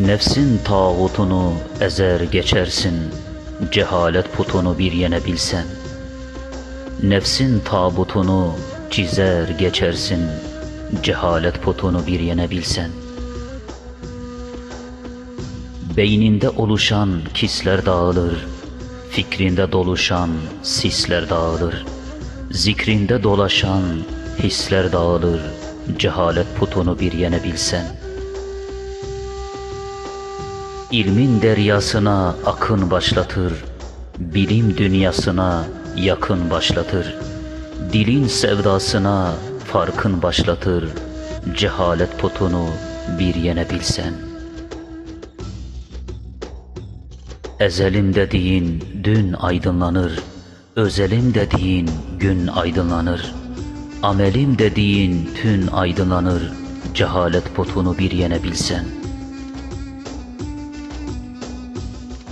Nefsin tağutunu ezer geçersin, cehalet putunu bir yenebilsen. Nefsin tabutunu çizer geçersin, cehalet putunu bir yenebilsen. Beyninde oluşan kisler dağılır, fikrinde doluşan sisler dağılır. Zikrinde dolaşan hisler dağılır, cehalet putunu bir yenebilsen. İlmin deryasına akın başlatır, bilim dünyasına yakın başlatır. Dilin sevdasına farkın başlatır, cehalet putunu bir yenebilsen. Ezelim dediğin dün aydınlanır, özelim dediğin gün aydınlanır. Amelim dediğin tün aydınlanır, cehalet putunu bir yenebilsen.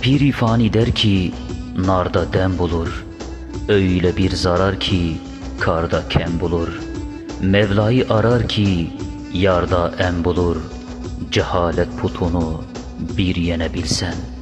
Piri fani der ki, narda dem bulur, öyle bir zarar ki, karda kem bulur. Mevla'yı arar ki, yarda em bulur, cehalet putunu bir yenebilsen.''